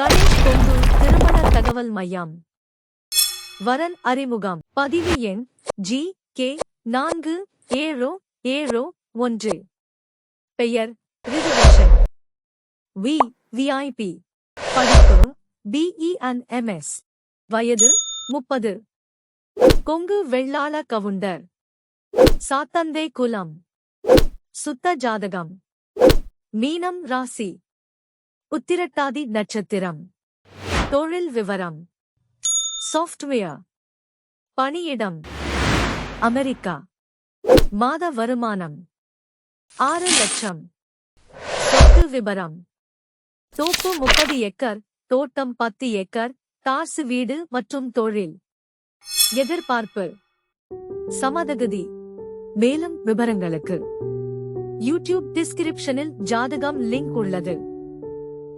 கணேஷ் கொங்கு திருமண தகவல் மையம். வரன் அறிமுகம். பதிவு எண் ஜி கே நான்கு ஏழு ஏழு ஒன்று. பெயர் வி விஐபி படிப்பு பிஇ அண்ட் எம்எஸ் வயது முப்பது. கொங்கு வெள்ளாள கவுண்டர். சாத்தந்தே குலம் சுத்த ஜாதகம். மீனம் ராசி. உத்திரட்டாதி நட்சத்திரம். தொழில் விவரம். சாஃப்ட்வேர் பணியிடம். அமெரிக்கா. மாத வருமானம். ஆறு லட்சம். சொத்து விபரம். தோப்பு முப்பது ஏக்கர் தோட்டம் பத்து ஏக்கர் தார்சு வீடு மற்றும் தொழில். எதிர்பார்ப்பு. சமதகுதி. மேலும் விவரங்களுக்கு யூடியூப் டிஸ்கிரிப்ஷனில் ஜாதகம் லிங்க் உள்ளது.